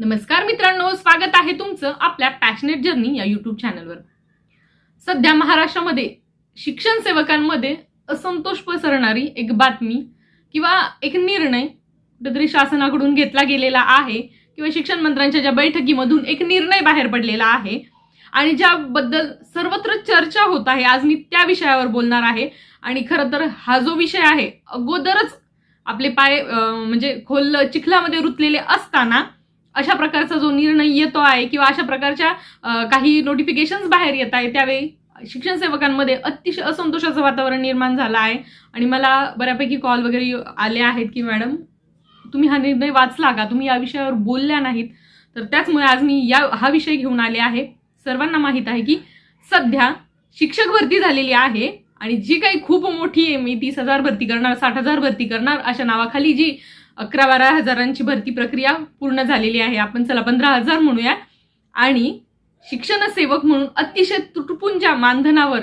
नमस्कार मित्रांनो स्वागत आहे तुमचं आपल्या पॅशनेट जर्नी या युट्यूब चॅनलवर सध्या महाराष्ट्रामध्ये शिक्षण सेवकांमध्ये असंतोष पसरणारी एक बातमी किंवा एक निर्णय कुठेतरी शासनाकडून घेतला गेलेला आहे किंवा शिक्षण मंत्र्यांच्या ज्या बैठकीमधून एक निर्णय बाहेर पडलेला आहे आणि ज्याबद्दल सर्वत्र चर्चा होत आहे. आज मी त्या विषयावर बोलणार आहे. आणि खरं तर हा जो विषय आहे अगोदरच आपले पाय म्हणजे खोल चिखलामध्ये रुतलेले असताना अशा प्रकारचा जो निर्णय येतो आहे किंवा अशा प्रकारच्या काही नोटिफिकेशन्स बाहेर येत आहे त्यावेळी शिक्षण सेवकांमध्ये अतिशय असंतोषाचं वातावरण निर्माण झालं आहे. आणि मला बऱ्यापैकी कॉल वगैरे आले आहेत की मॅडम तुम्ही हा निर्णय वाचला का? तुम्ही या विषयावर बोलल्या नाहीत. तर त्याचमुळे आज मी या हा विषय घेऊन आले आहे. सर्वांना माहीत आहे की सध्या शिक्षक भरती झालेली आहे आणि जी काही खूप मोठी आहे मी तीस हजार भरती करणार साठ हजार भरती करणार अशा नावाखाली जी अकरा बारा हजारांची भरती प्रक्रिया पूर्ण झालेली आहे. आपण चला पंधरा हजार म्हणूया. आणि शिक्षण सेवक म्हणून अतिशय तुटपुंजा मानधनावर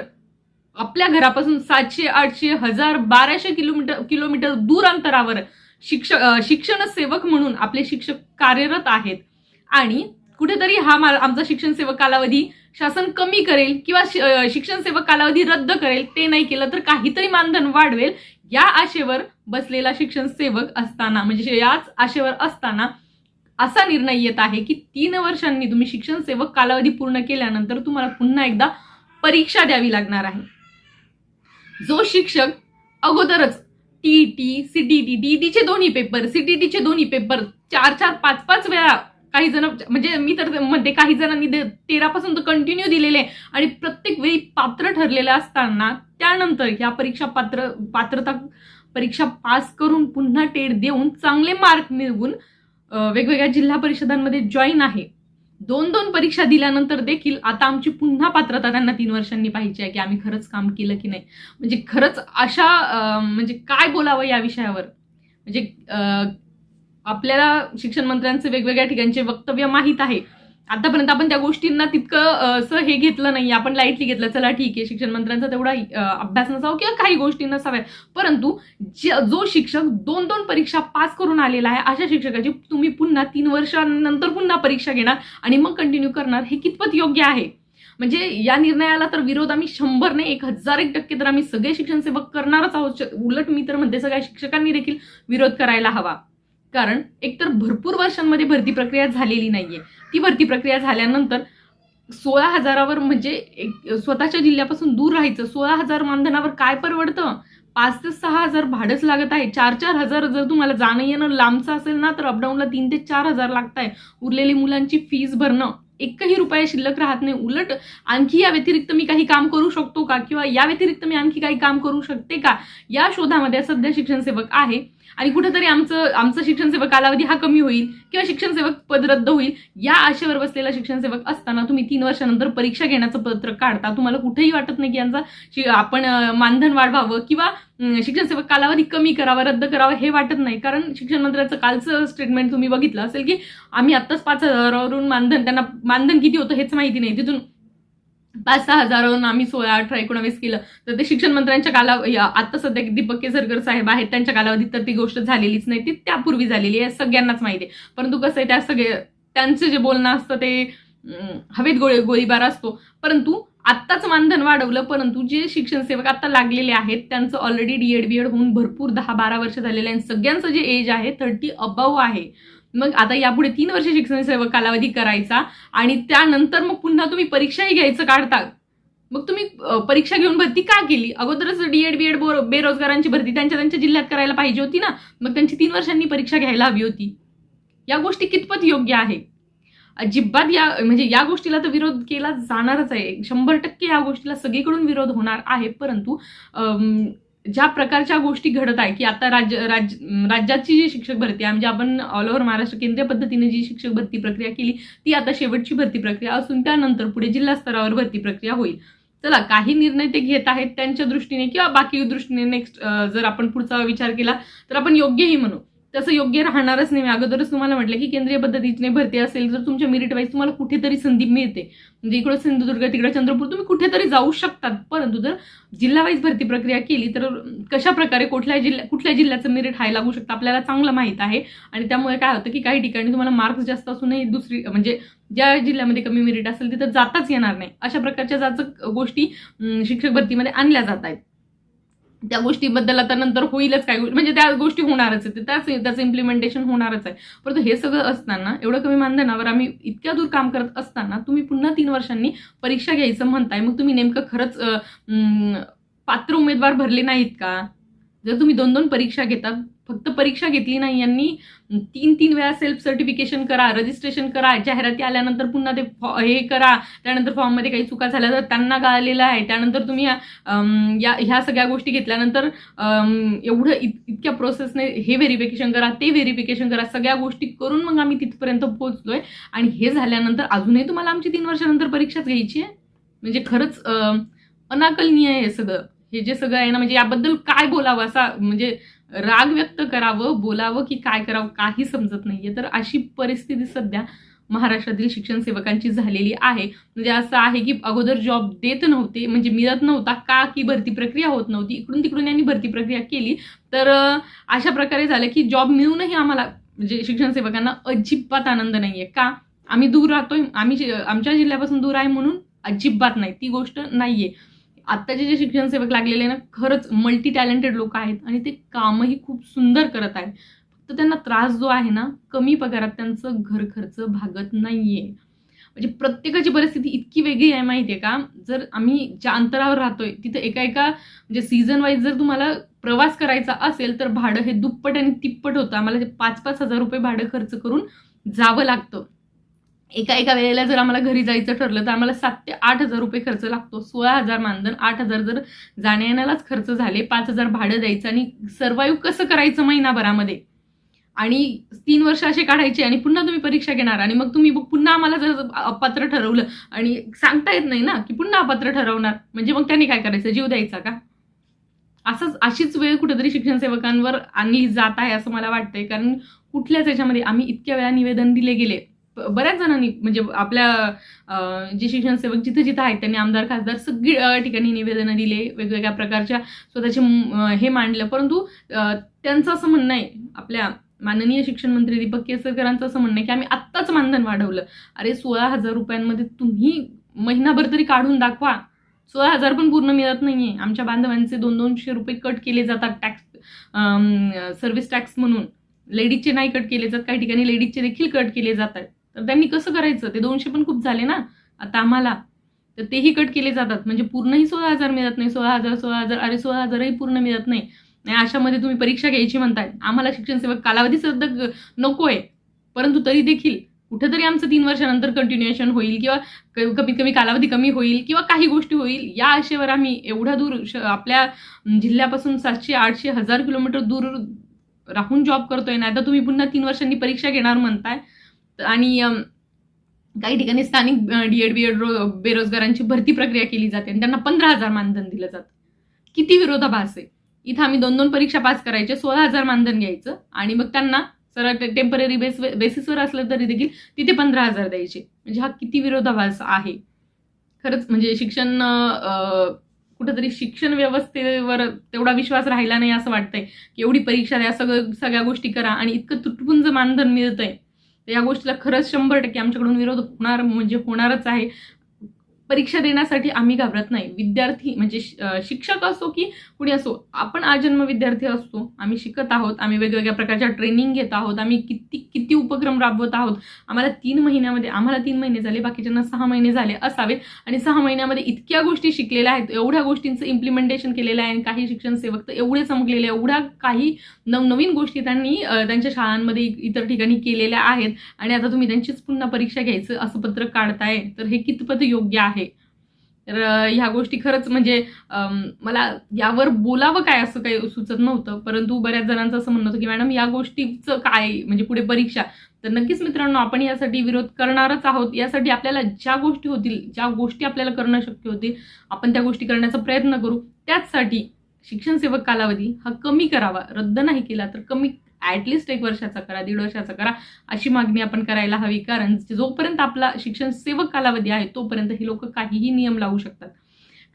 आपल्या घरापासून सातशे आठशे हजार बाराशे किलोमीटर किलोमीटर दूर अंतरावर शिक्षक शिक्षण सेवक म्हणून आपले शिक्षक कार्यरत आहेत. आणि कुठेतरी हा मा- आमचा शिक्षण सेवक कालावधी शासन कमी करेल किंवा शिक्षण सेवक कालावधी रद्द करेल ते नाही केलं तर काहीतरी मानधन वाढवेल. या आशेवर बसलेला शिक्षण सेवक असताना म्हणजे याच आशेवर असताना असा निर्णय येत आहे की तीन वर्षांनी तुम्ही शिक्षण सेवक कालावधी पूर्ण केल्यानंतर तुम्हाला पुन्हा एकदा परीक्षा द्यावी लागणार आहे. जो शिक्षक अगोदरच T T C T T टीचे दोन्ही पेपर सी टीचे दोन्ही पेपर चार चार पाच पाच वेळा काही जण म्हणजे मी तर मध्ये काही जणांनी तेरापासून तर कंटिन्यू दिलेले आहे. आणि प्रत्येक वेळी पात्र ठरलेले असताना त्यानंतर या परीक्षा पात्र पात्रता परीक्षा पास करून पुन्हा टेट देऊन चांगले मार्क मिळवून वेगवेगळ्या जिल्हा परिषदांमध्ये जॉईन आहे. दोन दोन परीक्षा दिल्यानंतर देखील आता आमची पुन्हा पात्रता त्यांना तीन वर्षांनी पाहिजे आहे की आम्ही खरंच काम केलं की नाही. म्हणजे खरंच अशा म्हणजे काय बोलावं या विषयावर? म्हणजे आपल्याला शिक्षण मंत्र्यांचे वेगवेगळ्या ठिकाणचे वक्तव्य माहीत आहे. आतापर्यंत आपण त्या गोष्टींना तितकं असं हे घेतलं नाही. आपण लाईटली घेतलं चला ठीक आहे शिक्षण मंत्र्यांचा तेवढा अभ्यास नसावा किंवा काही गोष्टी नसाव्या परंतु जो शिक्षक दोन दोन परीक्षा पास करून आलेला आहे अशा शिक्षकाची तुम्ही पुन्हा तीन वर्षानंतर पुन्हा परीक्षा घेणार आणि मग कंटिन्यू करणार हे कितपत योग्य आहे? म्हणजे या निर्णयाला तर विरोध आम्ही शंभर नाही एक हजार एक टक्के तर आम्ही सगळे शिक्षण सेवक करणारच आहोत. उलट मी तर म्हणते सगळ्या शिक्षकांनी देखील विरोध करायला हवा. कारण एकतर भरपूर वर्षांमध्ये भरती प्रक्रिया झालेली नाही आहे ती भरती प्रक्रिया झाल्यानंतर सोळा हजारावर म्हणजे एक स्वतःच्या जिल्ह्यापासून दूर राहायचं सोळा हजार मानधनावर काय परवडतं? पाच ते सहा हजार भाडंच लागत आहे. चार चार हजार जर तुम्हाला जाणं येणं लांबचं असेल ना तर अपडाऊनला तीन ते चार हजार लागत आहे उरलेली मुलांची फीज भरणं एकही रुपया शिल्लक राहत नाही. उलट आणखी या व्यतिरिक्त मी काही काम करू शकतो का? किंवा या व्यतिरिक्त मी आणखी काही काम करू शकते का? या शोधामध्ये सध्या शिक्षण सेवक आहे. आणि कुठेतरी आमचं आमचं शिक्षण सेवक कालावधी हा कमी होईल किंवा शिक्षण सेवक पद रद्द होईल या आशेवर बसलेला शिक्षण सेवक असताना तुम्ही तीन वर्षानंतर परीक्षा घेण्याचं पत्र काढता. तुम्हाला कुठेही वाटत नाही की यांचा शि- आपण मानधन वाढवावं किंवा शिक्षणसेवक शिक्षण सेवक कालावधी कमी करावा रद्द करावा हे वाटत नाही. कारण शिक्षण मंत्र्याचं कालचं स्टेटमेंट तुम्ही बघितलं असेल की आम्ही आत्ताच पाच हजारावरून मानधन त्यांना मानधन किती होतं हेच माहिती नाही. तिथून पाच सहा हजारावरून आम्ही सोळा अठरा एकोणावीस केलं. तर ते शिक्षण मंत्र्यांच्या कालावधी आता सध्या दीपक केसरकर साहेब आहेत त्यांच्या कालावधीत तर ती गोष्ट झालेलीच नाही. ती त्यापूर्वी झालेली आहे सगळ्यांनाच माहिती आहे. परंतु कसं आहे त्या सगळे त्यांचं जे बोलणं असतं ते हवेत गोळी गोळीबार असतो. परंतु आत्ताच मानधन वाढवलं परंतु जे शिक्षण सेवक आता लागलेले आहेत त्यांचं ऑलरेडी डीएड बीएड होऊन भरपूर दहा बारा वर्ष झालेले आहे. सगळ्यांचं जे एज आहे थर्टी अबव आहे. मग आता यापुढे तीन वर्ष शिक्षण सेवक कालावधी करायचा आणि त्यानंतर मग पुन्हा तुम्ही परीक्षाही घ्यायचं काढता. मग तुम्ही परीक्षा घेऊन भरती का केली? अगोदरच डीएड बीएड बेरोजगारांची भरती त्यांच्या त्यांच्या जिल्ह्यात करायला पाहिजे होती ना? मग त्यांची तीन वर्षांनी परीक्षा घ्यायला हवी होती. या गोष्टी कितपत योग्य आहे? अजिबात या म्हणजे या गोष्टीला तर विरोध केला जाणारच आहे. शंभर टक्के या गोष्टीला सगळीकडून विरोध होणार आहे. परंतु ज्या प्रकारच्या गोष्टी घडत आहे की आता राज्य राज्य राज्याची जी शिक्षक भरती आहे म्हणजे आपण ऑल ओव्हर महाराष्ट्र केंद्रीय पद्धतीने जी शिक्षक भरती प्रक्रिया केली ती आता शेवटची भरती प्रक्रिया असून त्यानंतर पुढे जिल्हा स्तरावर भरती प्रक्रिया होईल. चला काही निर्णय ते घेत आहेत त्यांच्या दृष्टीने किंवा बाकी दृष्टीने नेक्स्ट जर आपण पुढचा विचार केला तर आपण योग्यही म्हणू. तसं योग्य राहणारच नाही. मी अगोदरच तुम्हाला म्हटलं की केंद्रीय पद्धतीने भरती असेल तर तुमच्या मेरिट वाईज तुम्हाला कुठेतरी संधी मिळते. म्हणजे इकडं सिंधुदुर्ग तिकडे चंद्रपूर तुम्ही कुठेतरी जाऊ शकतात. परंतु जर जिल्हा वाईज भरती प्रक्रिया केली तर कशा प्रकारे कुठल्या जिल्ह्या कुठल्या जिल्ह्याचं मेरिट हाय लागू शकतं आपल्याला चांगलं माहीत आहे. आणि त्यामुळे काय होतं की काही ठिकाणी तुम्हाला मार्क्स जास्त असूनही दुसरी म्हणजे ज्या जिल्ह्यामध्ये कमी मेरिट असेल तिथं जाताच येणार नाही. अशा प्रकारच्या जाच गोष्टी शिक्षक भरतीमध्ये आणल्या जात आहेत. त्या गोष्टीबद्दल आता नंतर होईलच काय म्हणजे त्या गोष्टी होणारच आहे त्याच त्याचं इम्प्लिमेंटेशन होणारच आहे. परंतु हे सगळं असताना एवढं कमी मानधनावर आम्ही इतक्या दूर काम करत असताना तुम्ही पुन्हा तीन वर्षांनी परीक्षा घ्यायचं म्हणताय मग तुम्ही नेमकं खरंच पात्र उमेदवार भरले नाहीत का? जर तुम्ही दोन दोन परीक्षा घेतात फक्त परीक्षा घेतली नाही यांनी. तीन तीन वेळा सेल्फ सर्टिफिकेशन करा रजिस्ट्रेशन करा जाहिराती आल्यानंतर पुन्हा ते फॉ- हे करा त्यानंतर फॉर्ममध्ये काही चुका झाल्या तर त्यांना गाळलेलं आहे. त्यानंतर तुम्ही या- ह्या सगळ्या गोष्टी घेतल्यानंतर एवढं इत- इतक्या प्रोसेसने हे व्हेरिफिकेशन करा ते व्हेरिफिकेशन करा सगळ्या गोष्टी करून मग आम्ही तिथपर्यंत पोहोचलोय. आणि हे झाल्यानंतर अजूनही तुम्हाला आमची तीन वर्षानंतर परीक्षाच घ्यायची आहे? म्हणजे खरंच अनाकलनीय आहे हे सगळं. हे जे सगळं आहे ना म्हणजे याबद्दल काय बोलावं असा म्हणजे राग व्यक्त करावं बोलावं की काय करावं काही समजत नाहीये. तर अशी परिस्थिती सध्या महाराष्ट्रातील शिक्षण सेवकांची झालेली आहे. म्हणजे असं आहे की अगोदर जॉब देत नव्हते म्हणजे मिळत नव्हता का की भरती प्रक्रिया होत नव्हती इकडून तिकडून यांनी भरती प्रक्रिया केली. तर अशा प्रकारे झालं की जॉब मिळूनही आम्हाला म्हणजे शिक्षण सेवकांना अजिबात आनंद नाहीये. का? आम्ही दूर राहतोय आम्ही आमच्या जिल्ह्यापासून दूर आहे म्हणून अजिबात नाही. ती गोष्ट नाहीये. आत्ताचे जे शिक्षण सेवक लागलेले ना खरंच मल्टी टॅलेंटेड लोक आहेत आणि ते कामही खूप सुंदर करत आहेत. फक्त त्यांना त्रास जो आहे ना कमी पगारात त्यांचं घर खर्च भागत नाही आहे म्हणजे प्रत्येकाची परिस्थिती इतकी वेगळी आहे माहिती आहे का? जर आम्ही ज्या अंतरावर राहतोय तिथं एका एका म्हणजे सीझन वाईज जर तुम्हाला प्रवास करायचा असेल तर भाडं हे दुप्पट आणि तिप्पट होतं. आम्हाला पाच पाच हजार रुपये भाडं खर्च करून जावं लागतं. एका एका वेळेला जर आम्हाला घरी जायचं ठरलं तर आम्हाला सात ते आठ हजार रुपये खर्च लागतो. सोळा हजार मानधन आठ हजार जर जाण्यायेण्यालाच खर्च झाले पाच हजार भाडं द्यायचं आणि सर्वाईव्ह कसं करायचं महिनाभरामध्ये? आणि तीन वर्ष असे काढायचे आणि पुन्हा तुम्ही परीक्षा घेणार आणि मग तुम्ही पुन्हा आम्हाला जर अपात्र ठरवलं आणि सांगता येत नाही ना की पुन्हा अपात्र ठरवणार म्हणजे मग त्यांनी काय करायचं? जीव द्यायचा का? असंच अशीच वेळ कुठेतरी शिक्षण सेवकांवर आणली जात आहे असं मला वाटतंय. कारण कुठल्याच याच्यामध्ये आम्ही इतक्या वेळा निवेदन दिले गेले. बऱ्याच जणांनी म्हणजे आपल्या जे शिक्षण सेवक जिथं जिथं आहेत त्यांनी आमदार खासदार सगळी ठिकाणी निवेदनं दिले वेगवेगळ्या प्रकारच्या स्वतःचे हे मांडलं. परंतु त्यांचं असं म्हणणं आहे आपल्या माननीय शिक्षण मंत्री दीपक केसरकरांचं असं म्हणणं आहे की आम्ही आत्ताच मानधन वाढवलं. अरे सोळा हजार रुपयांमध्ये तुम्ही महिनाभर तरी काढून दाखवा. सोळा हजार पण पूर्ण मिळत नाही आहे आमच्या बांधवांचे दोन दोनशे रुपये कट केले जातात टॅक्स सर्व्हिस टॅक्स म्हणून. लेडीजचे नाही कट केले जात काही ठिकाणी लेडीजचे देखील कट केले जातात. तर त्यांनी कसं करायचं? ते दोनशे पण खूप झाले ना? आता आम्हाला. तर तेही कट केले जातात. म्हणजे पूर्णही सोळा हजार मिळत नाही. सोळा हजार सोळा हजार अरे सोळा हजारही पूर्ण मिळत नाही. अशामध्ये तुम्ही परीक्षा घ्यायची म्हणताय. आम्हाला शिक्षण सेवक कालावधी सध्या नको आहे परंतु तरी देखील कुठेतरी आमचं तीन वर्षानंतर कंटिन्युएशन होईल किंवा कमीत कमी कालावधी कमी होईल किंवा काही गोष्टी होईल. या आशेवर आम्ही एवढा दूर श- आपल्या जिल्ह्यापासून सातशे आठशे हजार किलोमीटर दूर राहून जॉब करतोय. नाही तर तुम्ही पुन्हा तीन वर्षांनी परीक्षा घेणार म्हणताय. आणि काही ठिकाणी स्थानिक डी एड बी एड बेरोजगारांची भरती प्रक्रिया केली जाते आणि त्यांना पंधरा हजार मानधन दिलं जातं. किती विरोधाभास आहे. इथं आम्ही दोन दोन परीक्षा पास करायचे सोळा हजार मानधन घ्यायचं आणि मग त्यांना सरळ टेंपररी बेस बेसिसवर असलं तरी देखील तिथे पंधरा हजार द्यायचे. म्हणजे हा किती विरोधाभास आहे. खरंच म्हणजे शिक्षण कुठंतरी शिक्षण व्यवस्थेवर तेवढा विश्वास राहिला नाही असं वाटतंय. की एवढी परीक्षा द्या सगळं सगळ्या गोष्टी करा आणि इतकं तुटपुंज मानधन मिळतंय. तर या गोष्टीला खरंच शंभर टक्के आमच्याकडून विरोध होणार म्हणजे होणारच आहे. परीक्षा देण्यासाठी आम्ही घाबरत नाही. विद्यार्थी म्हणजे श- शिक्षक असो की कुणी असो आपण आजन्म विद्यार्थी असतो. आम्ही शिकत आहोत. आम्ही वेगवेगळ्या प्रकारच्या ट्रेनिंग घेत आहोत. आम्ही किती किती उपक्रम राबवत आहोत. आम्हाला तीन महिन्यामध्ये आम्हाला तीन महिने झाले बाकीच्यांना सहा महिने झाले असावेत. आणि सहा महिन्यामध्ये इतक्या गोष्टी शिकलेल्या आहेत. एवढ्या गोष्टींचं इम्प्लिमेंटेशन केलेलं आहे आणि काही शिक्षण सेवक तर एवढे चमकलेले एवढ्या काही नवनवीन गोष्टी त्यांनी त्यांच्या शाळांमध्ये इतर ठिकाणी केलेल्या आहेत. आणि आता तुम्ही त्यांचीच पुन्हा परीक्षा घ्यायचं असं पत्रक काढताय तर हे कितपत योग्य आहे? तर ह्या गोष्टी खरंच म्हणजे मला यावर बोलावं काय असं काही सुचत नव्हतं. परंतु बऱ्याच जणांचं असं म्हणणं होतं की मॅडम या गोष्टीचं काय? म्हणजे पुढे परीक्षा. तर नक्कीच मित्रांनो आपण यासाठी विरोध करणारच आहोत. यासाठी आपल्याला ज्या गोष्टी होतील ज्या गोष्टी आपल्याला करणं शक्य होतील आपण त्या गोष्टी करण्याचा प्रयत्न करू. त्याचसाठी शिक्षण सेवक कालावधी हा कमी करावा. रद्द नाही केला तर कमी ॲटलिस्ट एक वर्षाचा करा दीड वर्षाचा करा. अशी मागणी आपण करायला हवी. कारण जोपर्यंत आपला शिक्षण सेवक कालावधी आहे तोपर्यंत हे लोक काहीही नियम लावू शकतात.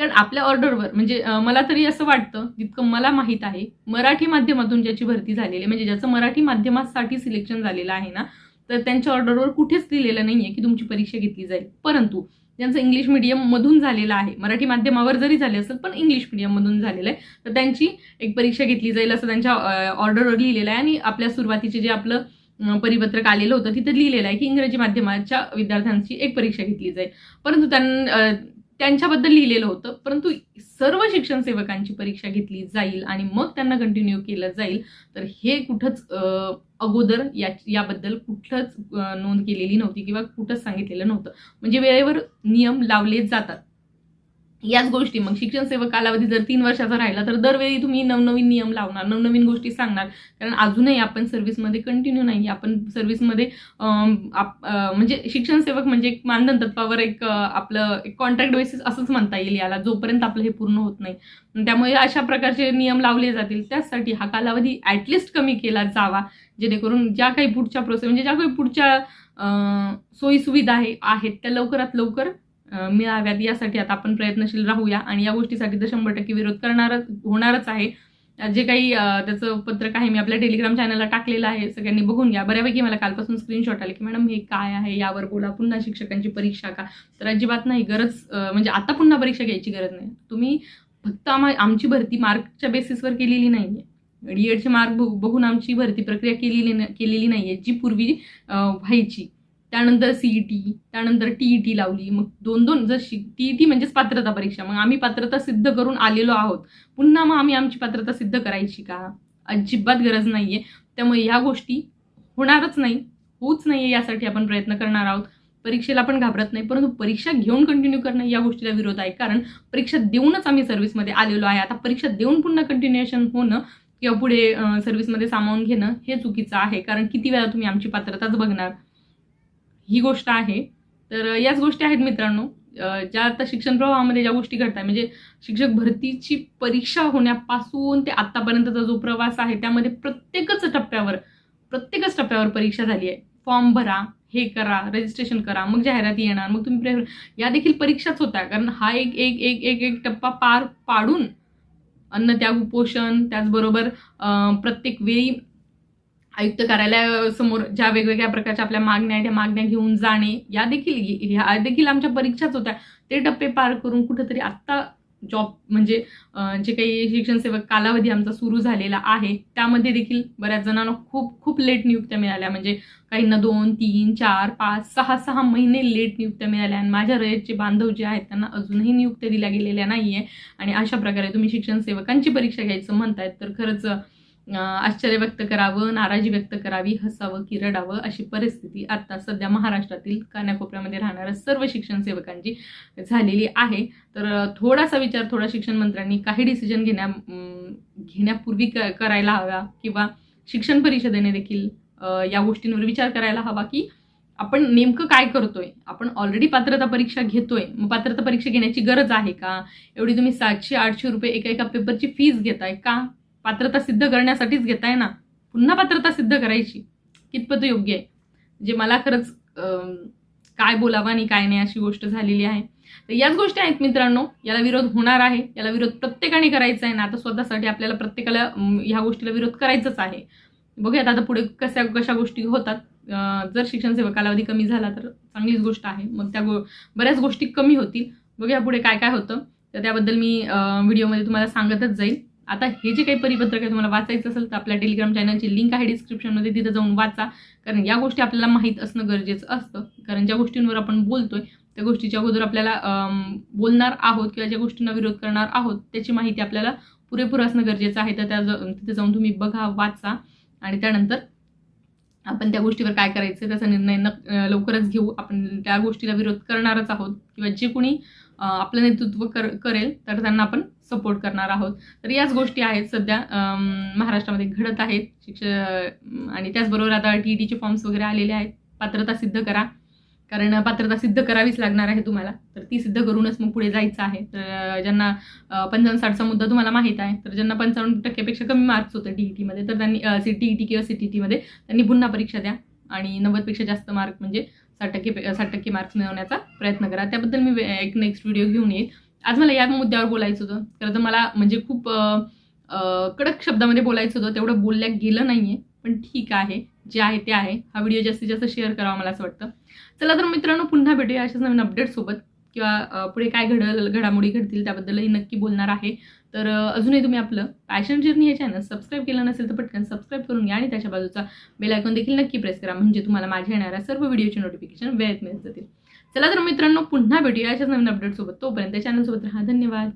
कारण आपल्या ऑर्डरवर म्हणजे मला तरी असं वाटतं जितकं मला माहीत आहे मराठी माध्यमातून ज्याची भरती झालेली आहे म्हणजे ज्याचं मराठी माध्यमासाठी सिलेक्शन झालेलं आहे ना तर त्यांच्या ऑर्डरवर कुठेच लिहिलेलं नाही आहे की तुमची परीक्षा घेतली जाईल. परंतु ज्यांचं इंग्लिश मीडियममधून झालेलं आहे. मराठी माध्यमावर जरी झाले असेल पण इंग्लिश मीडियममधून झालेलं आहे. तर त्यांची एक परीक्षा घेतली जाईल असं त्यांच्या ऑर्डरवर लिहिलेलं आहे. आणि आपल्या सुरुवातीचे जे आपलं परिपत्रक आलेलं होतं तिथं लिहिलेलं आहे की इंग्रजी माध्यमाच्या विद्यार्थ्यांची एक परीक्षा घेतली जाईल. परंतु त्यां त्यांच्याबद्दल लिहिलेलं होतं. परंतु सर्व शिक्षण सेवकांची परीक्षा घेतली जाईल आणि मग त्यांना कंटिन्यू केलं जाईल तर हे कुठंच अगोदर या याबद्दल कुठलंच नोंद केलेली नव्हती किंवा कुठंच सांगितलेलं नव्हतं. म्हणजे वेळेवर नियम लावले जातात. याच गोष्टी. मग शिक्षण सेवक कालावधी जर तीन वर्षाचा राहिला तर दरवेळी तुम्ही नवनवीन नियम लावणार नवनवीन गोष्टी सांगणार. कारण अजूनही आपण सर्व्हिसमध्ये कंटिन्यू नाही आपण सर्व्हिसमध्ये आप- म्हणजे शिक्षण सेवक म्हणजे एक मानधन तत्वावर एक आपलं एक कॉन्ट्रॅक्ट बेसिस असंच म्हणता येईल याला जोपर्यंत आपलं हे पूर्ण होत नाही. त्यामुळे अशा प्रकारचे नियम लावले जातील. त्यासाठी हा कालावधी ॲटलिस्ट कमी केला जावा. जेणेकरून ज्या काही पुढच्या प्रोसेस म्हणजे ज्या काही पुढच्या सोयीसुविधा आहे आहेत त्या लवकरात लवकर मिळाव्यात. यासाठी आता आपण प्रयत्नशील राहूया. आणि या गोष्टीसाठी तर शंभर टक्के विरोध करणारच होणारच आहे. जे काही त्याचं पत्रक आहे मी आपल्या टेलिग्राम चॅनलला टाकलेलं आहे सगळ्यांनी बघून घ्या. बऱ्यापैकी मला कालपासून स्क्रीनशॉट आले की मॅडम हे काय आहे? यावर बोला. पुन्हा शिक्षकांची परीक्षा का? तर अजिबात नाही. गरज म्हणजे आता पुन्हा परीक्षा घ्यायची गरज नाही. तुम्ही फक्त आम्हा आमची भरती मार्कच्या बेसिसवर केलेली नाही आहे डी एडचे मार्क बघून आमची भरती प्रक्रिया केलेली केलेली नाही आहे जी पूर्वी व्हायची. त्यानंतर सीई टी त्यानंतर टीई टी लावली. मग दोन दोन जर शि टीई टी म्हणजेच पात्रता परीक्षा. मग आम्ही पात्रता सिद्ध करून आलेलो आहोत. पुन्हा मग आम्ही आमची पात्रता सिद्ध करायची का? अजिबात गरज नाही आहे त्यामुळे ह्या गोष्टी होणारच नाही. होऊच नाही आहे यासाठी आपण प्रयत्न करणार आहोत. परीक्षेला आपण घाबरत नाही. परंतु परीक्षा घेऊन कंटिन्यू करणं या गोष्टीला विरोध आहे. कारण परीक्षा देऊनच आम्ही सर्व्हिसमध्ये आलेलो आहे. आता परीक्षा देऊन पुन्हा कंटिन्युएशन होणं किंवा पुढे सर्व्हिसमध्ये सामावून घेणं हे चुकीचं आहे. कारण किती वेळा तुम्ही आमची पात्रताच बघणार? ही गोष्ट आहे. तर याच गोष्टी आहेत मित्रांनो. ज्या आता शिक्षण प्रवाहामध्ये ज्या गोष्टी घडतात म्हणजे शिक्षक भरतीची परीक्षा होण्यापासून ते आत्तापर्यंतचा जो प्रवास आहे त्यामध्ये प्रत्येकच टप्प्यावर प्रत्येकच टप्प्यावर परीक्षा झाली आहे. फॉर्म भरा हे करा रजिस्ट्रेशन करा मग जाहिराती येणार मग तुम्ही प्रेफर या देखील परीक्षाच होत्या. कारण हा एक एक एक एक एक टप्पा पार पाडून अन्न त्याग उपोषण त्याचबरोबर प्रत्येक वेळी आयुक्त कार्यालयासमोर ज्या वेगवेगळ्या प्रकारच्या आपल्या मागण्या आहेत त्या मागण्या घेऊन जाणे या देखील ह्या देखील आमच्या परीक्षाच होत्या. ते टप्पे पार करून कुठंतरी आत्ता जॉब म्हणजे जे काही शिक्षण सेवक कालावधी आमचा सुरू झालेला आहे त्यामध्ये देखील बऱ्याच जणांना खूप खूप लेट नियुक्त्या मिळाल्या. म्हणजे काहींना दोन तीन चार पाच सहा सहा महिने लेट नियुक्त्या मिळाल्या आणि माझ्या रयतचे बांधव जे आहेत त्यांना अजूनही नियुक्त्या दिल्या गेलेल्या नाही आहे आणि अशा प्रकारे तुम्ही शिक्षण सेवकांची परीक्षा घ्यायचं म्हणतायत तर खरंच आश्चर्य व्यक्त करावं नाराजी व्यक्त करावी हसावं की रडावं अशी परिस्थिती आता सध्या महाराष्ट्रातील कानाकोपऱ्यामध्ये राहणाऱ्या सर्व शिक्षण सेवकांची झालेली आहे. तर थोडासा विचार थोडा शिक्षण मंत्र्यांनी काही डिसिजन घेण्या घेण्यापूर्वी क करायला हवा किंवा शिक्षण परिषदेने देखील या गोष्टींवर विचार करायला हवा की आपण नेमकं काय करतोय? आपण ऑलरेडी पात्रता परीक्षा घेतोय. मग पात्रता परीक्षा घेण्याची गरज आहे का? एवढी तुम्ही सातशे आठशे रुपये एका एका पेपरची फीज घेताय का? पात्रता सिद्ध करण्यासाठीच घेताय ना? पुन्हा पात्रता सिद्ध करायची. कितपत योग्य आहे? जे मला खरंच काय बोलावं आणि काय नाही अशी गोष्ट झालेली आहे. तर याच गोष्टी आहेत मित्रांनो. याला विरोध होणार आहे. याला विरोध प्रत्येकाने करायचा आहे ना. आता स्वतःसाठी आपल्याला प्रत्येकाला ह्या गोष्टीला विरोध करायचाच आहे. बघूयात आता पुढे कशा कशा गोष्टी होतात. जर शिक्षण सेवा कालावधी कमी झाला तर चांगलीच गोष्ट आहे. मग त्या गो बऱ्याच गोष्टी कमी होतील. बघूया पुढे काय काय होतं. तर त्याबद्दल मी व्हिडिओमध्ये तुम्हाला सांगतच जाईल. आता हे जे काही परिपत्रक आहे तुम्हाला वाचायचं असेल तर आपल्या टेलिग्राम चॅनलची लिंक आहे डिस्क्रिप्शनमध्ये तिथं जाऊन वाचा. कारण या गोष्टी आपल्याला माहीत असणं गरजेचं असतं. कारण ज्या गोष्टींवर आपण बोलतोय त्या गोष्टीच्या अगोदर आपल्याला बोलणार आहोत किंवा ज्या गोष्टींना विरोध करणार आहोत त्याची माहिती आपल्याला पुरेपूर असणं गरजेचं आहे. तर त्या ज- तिथे जाऊन तुम्ही बघा वाचा. आणि त्यानंतर आपण त्या गोष्टीवर काय करायचं त्याचा निर्णय न लवकरच घेऊ. आपण त्या गोष्टीला विरोध करणारच आहोत. किंवा जे कोणी आपलं नेतृत्व कर करेल तर त्यांना आपण सपोर्ट करणार आहोत. तर याच गोष्टी आहेत सध्या महाराष्ट्रामध्ये घडत आहेत. शिक्ष आणि त्याचबरोबर आता टी टीचे फॉर्म्स वगैरे आलेले आहेत. पात्रता सिद्ध करा. कारण पात्रता सिद्ध करावीच लागणार आहे तुम्हाला. तर ती सिद्ध करूनच मग पुढे जायचं आहे. तर ज्यांना पंचावन्न साठचा मुद्दा तुम्हाला माहीत आहे तर ज्यांना पंचावन्न टक्क्यापेक्षा कमी मार्क्स होते टी ई टीमध्ये तर त्यांनी सी टी ई टी किंवा सी टी टीमध्ये त्यांनी पुन्हा परीक्षा द्या. आणि नव्वदपेक्षा जास्त मार्क म्हणजे साठ टक्के साठ टक्के मार्क्स मिळवण्याचा प्रयत्न करा. त्याबद्दल मी एक नेक्स्ट व्हिडिओ घेऊन येईल. आज मला या मुद्द्यावर बोलायचं होतं. खरं तर मला म्हणजे खूप कडक शब्दामध्ये बोलायचं होतं. तेवढं बोलल्या गेलं नाही आहे पण ठीक आहे. जे आहे ते आहे. हा व्हिडिओ जास्तीत जास्त शेअर करावा मला असं वाटतं. चला तर मित्रांनो पुन्हा भेटूया अशाच नवीन अपडेटसोबत किंवा पुढे काय घडल घडामोडी घडतील त्याबद्दलही नक्की बोलणार आहे. तर अजूनही तुम्ही आपलं पॅशन जर्नी हे चॅनल सबस्क्राईब केलं नसेल तर पटकन सबस्क्राईब करून घ्या आणि त्याच्या बाजूचा बेल आयकॉन देखील नक्की प्रेस करा. म्हणजे तुम्हाला माझ्या येणाऱ्या सर्व व्हिडिओची नोटिफिकेशन वेळेत मिळत जातील. चला तर मित्रांनो पुन्हा भेटूया अशाच नवीन अपडेटसोबत तोपर्यंत चॅनलसोबत राहा. धन्यवाद.